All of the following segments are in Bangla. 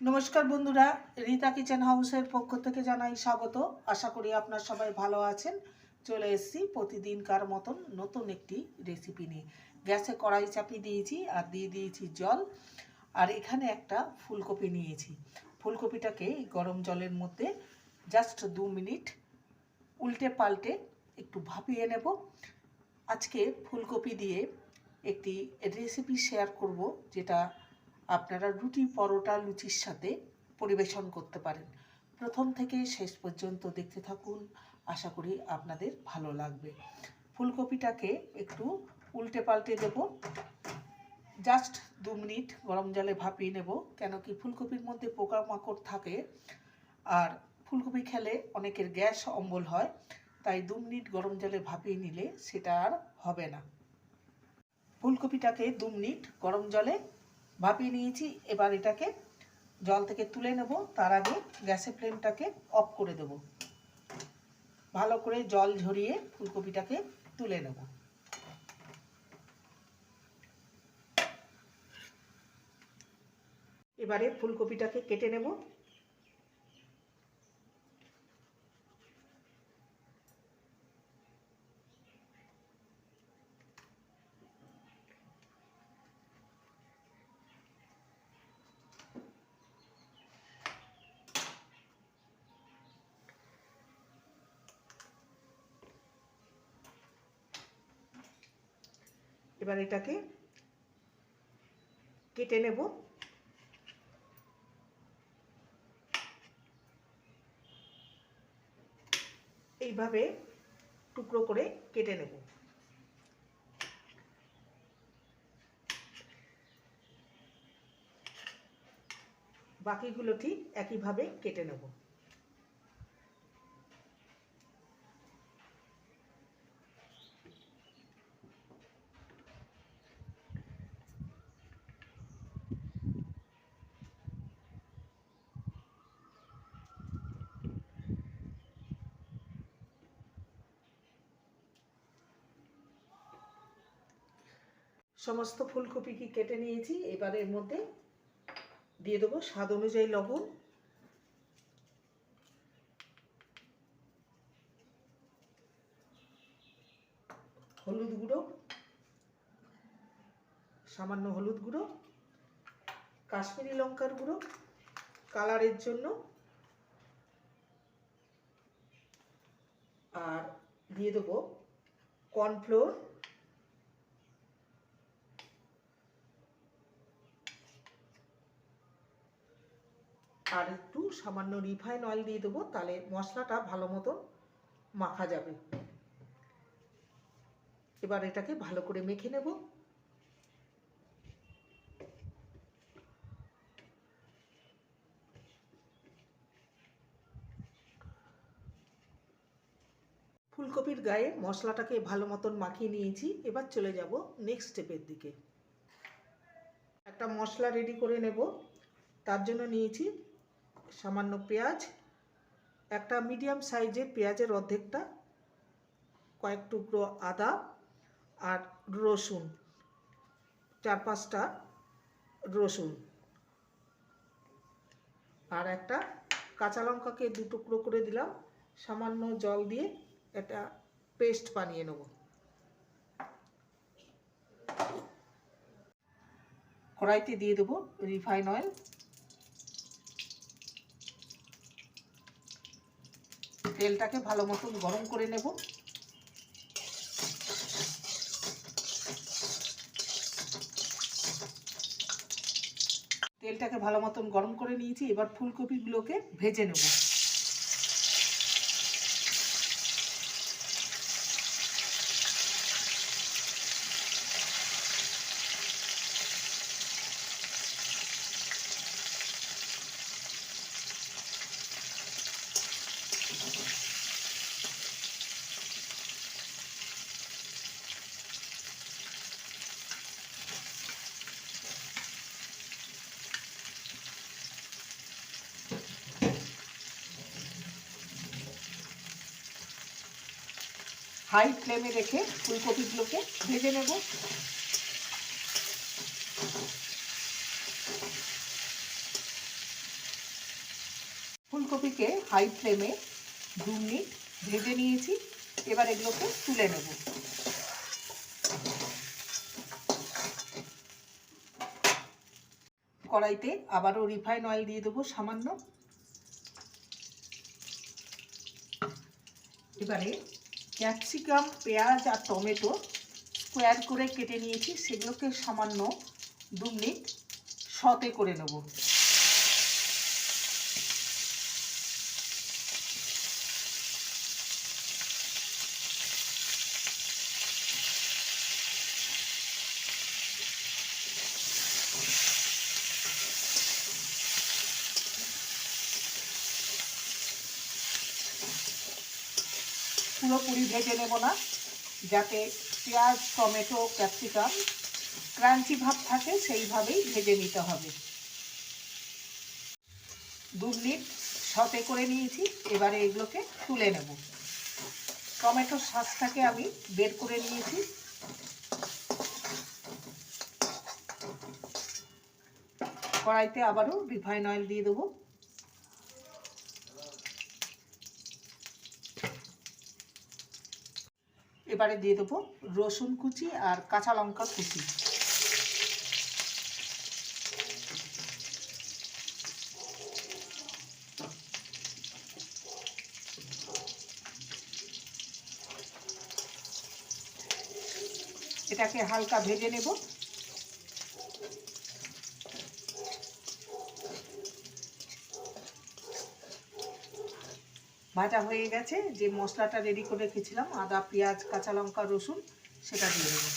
নমস্কার বন্ধুরা, রীতা কিচেন হাউসের পক্ষ থেকে জানাই স্বাগত। আশা করি আপনার সবাই ভালো আছেন। চলে এসেছি প্রতিদিনকার মতন নতুন একটি রেসিপি নিয়ে। গ্যাসে কড়াই চাপিয়ে দিয়েছি আর দিয়ে দিয়েছি জল। আর এখানে একটা ফুলকপি নিয়েছি। ফুলকপিটাকে গরম জলের মধ্যে জাস্ট দু মিনিট উল্টে পাল্টে একটু ভাপিয়ে নেব। আজকে ফুলকপি দিয়ে একটি রেসিপি শেয়ার করব, যেটা আপনারা রুটি, পরোটা, লুচির সাথে পরিবেশন করতে পারেন। প্রথম থেকে শেষ পর্যন্ত দেখতে থাকুন। আশা করি আপনাদের ভালো লাগবে। ফুলকপিটাকে একটু উল্টে পাল্টে দেব। জাস্ট দু মিনিট গরম জলে ভাপিয়ে নেব, কেন কি ফুলকপির মধ্যে পোকামাকড় থাকে আর ফুলকপি খেলে অনেকের গ্যাস অম্বল হয়, তাই দু মিনিট গরম জলে ভাপিয়ে নিলে সেটা আর হবে না। ফুলকপিটাকে দু মিনিট গরম জলে ভাপিয়ে নিয়েছি। এবার এটাকে জল থেকে তুলে নেব। তার আগে গ্যাসের ফ্লেমটাকে অফ করে দেব। ভালো করে জল ঝরিয়ে ফুলকপিটাকে তুলে নেব। এবারে ফুলকপিটাকে কেটে নেব। এবার এটাকে কেটে নেব। এইভাবে টুকরো করে কেটে নেব। বাকিগুলো ঠিক একইভাবে কেটে নেব। সমস্ত ফুলকপি কি কেটে নিয়েছি? এবার এর মধ্যে দিয়ে দেবো স্বাদ অনুযায়ী লবণ। হলুদ গুঁড়ো। সামান্য হলুদ গুঁড়ো। কাশ্মীরি লঙ্কার গুঁড়ো। কালারের জন্য। আর দিয়ে দেবো কর্নফ্লোর। আর একটু সামান্য রিফাইন অয়েল দিয়ে দেবো, তাহলে মশলাটা ভালো মতো মাখা যাবে। এবার এটাকে ভালো করে মেখে নেব। ফুলকপির গায়ে মশলাটাকে ভালো মতন মাখিয়ে নিয়েছি, এবার চলে যাব নেক্সট স্টেপের দিকে। একটা মশলা রেডি করে নেব, তার জন্য নিয়েছি সামান্য পেঁয়াজ, একটা মিডিয়াম সাইজের পেঁয়াজের অর্ধেকটা, কয়েক টুকরো আদা আর রসুন, চার পাঁচটা রসুন আর একটা কাঁচা লঙ্কাকে দু টুকরো করে দিলাম। সামান্য জল দিয়ে একটা পেস্ট বানিয়ে নেব। কড়াইতে দিয়ে দেবো রিফাইন অয়েল। তেলটাকে ভালো মতন গরম করে নেব। তেলটাকে ভালো মতন গরম করে নিয়েছি, এবার ফুলকপিগুলোকে ভেজে নেব। হাই ফ্লেমে রেখে ফুলকপিগুলোকে ভেজে নেব। ফুলকপিকে হাই ফ্লেমে দু মিনিট ভেজে নিয়েছি, এবার এগুলোকে তুলে নেব। কড়াইতে আবারও রিফাইন অয়েল দিয়ে দেবো সামান্য। এবারে ক্যাপসিকাম, পেঁয়াজ আর টমেটো স্কোয়ার করে কেটে নিয়েছি। সেগুলোকে সামান্য দু মিনিট সতে করে নেব। পুরোপুরি ভেজে নেব না, যাতে পেঁয়াজ, টমেটো, ক্যাপসিকাম, ক্রাঞ্চি ভাব থাকে, সেইভাবেই ভেজে নিতে হবে। দু সতে করে নিয়েছি, এবারে এগুলোকে তুলে নেব। টমেটোর শ্বাসটাকে আমি বের করে নিয়েছি। কড়াইতে আবারও রিফাইন অয়েল দিয়ে দেবো। এবারে দিয়ে দেবো রসুন কুচি আর কাঁচা লঙ্কা কুচি। এটাকে হালকা ভেজে নেব। ভাজা হয়ে গেছে। যে মশলাটা রেডি করে রেখেছিলাম, আদা, পেঁয়াজ, কাঁচা লঙ্কা, রসুন, সেটা দিয়ে দেবো।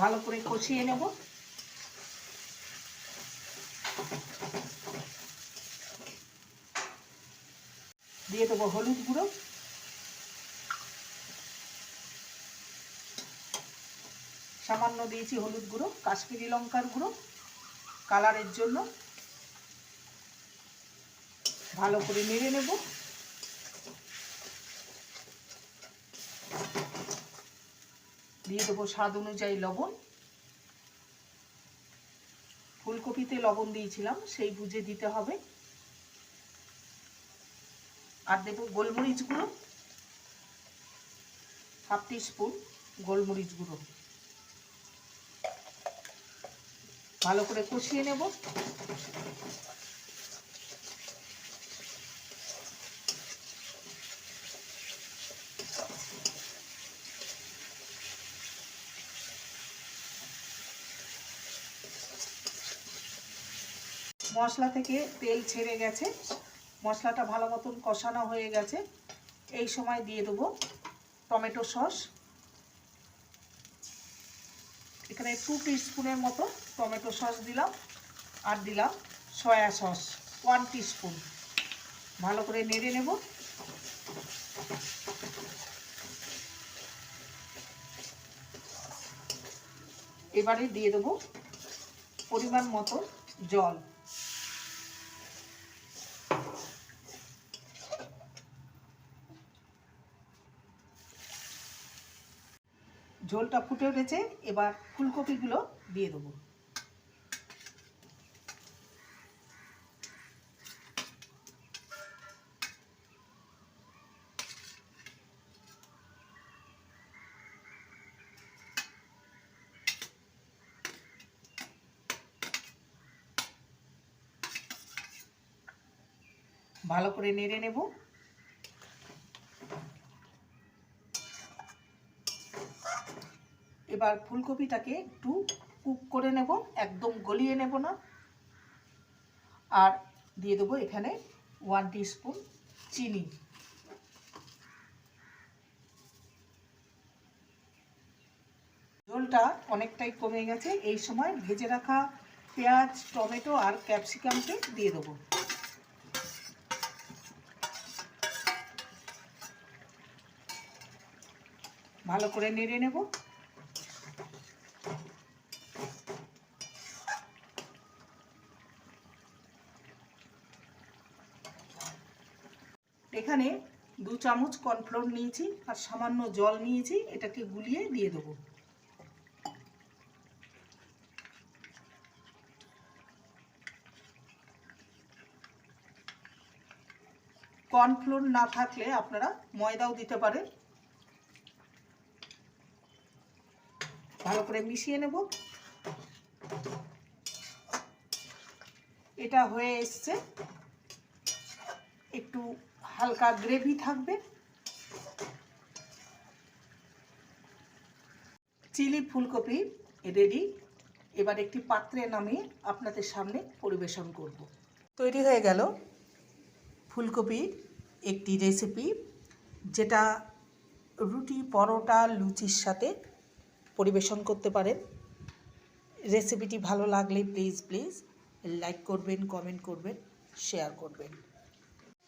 ভালো করে কষিয়ে নেব। দিয়ে দেবো হলুদ গুঁড়ো। সামান্য দিয়েছি হলুদ গুঁড়ো, কাশ্মীরি লঙ্কার গুঁড়ো কালারের জন্য। ভালো করে নেড়ে নেব। দিয়ে দেবো স্বাদ অনুযায়ী লবণ। ফুলকপিতে লবণ দিয়েছিলাম, সেই বুঝে দিতে হবে। আর দেবো গোলমরিচ গুঁড়ো, হাফ স্পুন গোলমরিচ গুঁড়ো। ভালো করে কষিয়ে নেব। মশলা থেকে তেল ছেড়ে গেছে। মশলাটা ভালো মতন কষানো হয়ে গেছে। এই সময় দিয়ে দেবো টমেটো সস। এখানে টু স্পুনের মতো টমেটো সস দিলাম আর দিলাম সয়া সস ওয়ান স্পুন ভালো করে নেড়ে নেব। এবারে দিয়ে দেবো পরিমাণ মতো জল। ঝোলটা ফুটে উঠেছে এবার ফুলকপিগুলো দিয়ে দেবো। ভালো করে নেড়ে নেব। এবার ফুলকপিটাকে একটু কুক করে নেব, একদম গলিয়ে নেব না। আর দিয়ে দেবো এখানে ওয়ান স্পুন চিনি। ঝোলটা অনেকটাই কমে গেছে, এই সময় ভেজে রাখা পেঁয়াজ, টমেটো আর ক্যাপসিকামকে দিয়ে দেবো। ভালো করে নেড়ে নেব এখানে দু চামচ কর্নফ্লোর নিয়েছি আর সামান্য জল নিয়েছি, এটাকে গুলিয়ে দিয়ে দেবো। কর্নফ্লোর না থাকলে আপনারা ময়দাও দিতে পারেন। ভালো করে মিশিয়ে নেব। এটা হয়ে এসছে। একটু হালকা গ্রেভি থাকবে। চিলি ফুলকপি রেডি এবার একটি পাত্রে নামিয়ে আপনাদের সামনে পরিবেশন করব। তৈরি হয়ে গেল ফুলকপির একটি রেসিপি যেটা রুটি, পরোটা, লুচির সাথে পরিবেশন করতে পারেন। রেসিপিটি ভালো লাগলে প্লিজ প্লিজ লাইক করবেন কমেন্ট করবেন শেয়ার করবেন।